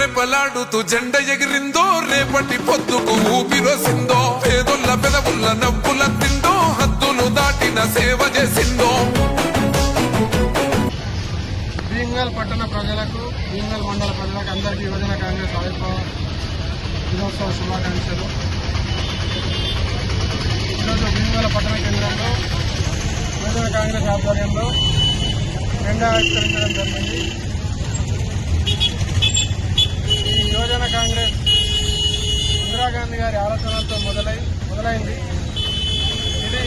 జెండ ఎగిరిందో రేపటి పొద్దుకు ఊపిరొసిందో పేదొల్ల పెదవుల్ల నవ్వుల తిందో హద్దులు దాటిన సేవ చేసిందో. భీమ్గల్ పట్టణ ప్రజలకు భీమ్గల్ మండల ప్రజలకు అందరికీ యువజన కాంగ్రెస్ ఆవిర్భావ దినోత్సవ శుభాకాంక్షలు. ఈరోజు భీమ్గల్ పట్టణ కేంద్రంలో యువజన కాంగ్రెస్ ఆధ్వర్యంలో జెండా ఆవిష్కరించడం జరిగింది ఈ యువజన కాంగ్రెస్ ఇందిరాగాంధీ గారి ఆలోచనలతో మొదలై మొదలైంది. ఇది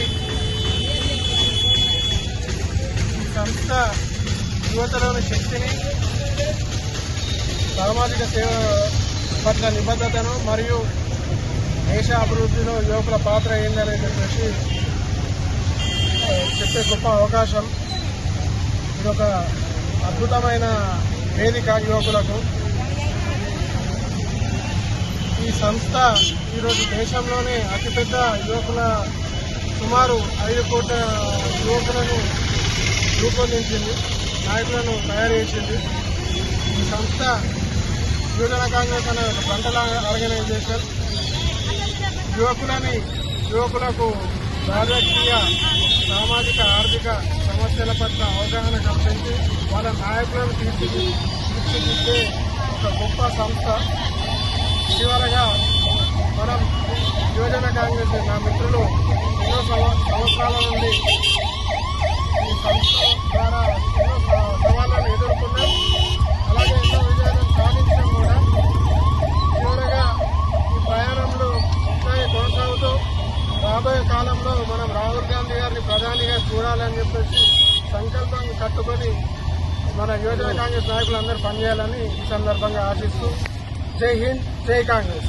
ఈ సంస్థ యువతలోని శక్తిని సామాజిక సేవ పట్ల నిబద్ధతను మరియు దేశ అభివృద్ధిలో యువకుల పాత్ర ఏందనేది చెప్పేసి చెప్పే గొప్ప అవకాశం. ఇది ఒక అద్భుతమైన వేదిక యువకులకు. ఈ సంస్థ ఈరోజు దేశంలోనే అతిపెద్ద యువకుల సుమారు ఐదు కోట్ల యువకులను రూపొందించింది నాయకులను తయారు చేసింది. ఈ సంస్థ యువజన కాంగ్రెస్ అనే ఒక పంటల ఆర్గనైజేషన్ యువకులని యువకులకు రాజకీయ సామాజిక ఆర్థిక సమస్యల పట్ల అవగాహన కల్పించి వాళ్ళ నాయకులను తీర్చిదిద్దే ఒక గొప్ప సంస్థ చివరగా మనం యువజన కాంగ్రెస్ నా మిత్రులు ఎన్నో సంవత్సరాల నుండి ఈ సంస్థ ద్వారా ఎన్నో సవాళ్ళను ఎదుర్కొన్నాం. అలాగే ఎన్నో విజయాలను సాధించడం కూడా. చివరగా ఈ ప్రయాణంలో ఇట్లాగే కొనసాగుతూ రాబోయే కాలంలో మనం రాహుల్ గాంధీ గారిని ప్రధానిగా చూడాలని చెప్పేసి సంకల్పం కట్టుకొని మన యువజన కాంగ్రెస్ నాయకులందరూ పనిచేయాలని ఈ సందర్భంగా ఆశిస్తూ జై హింద్ జై కాంగ్రెస్.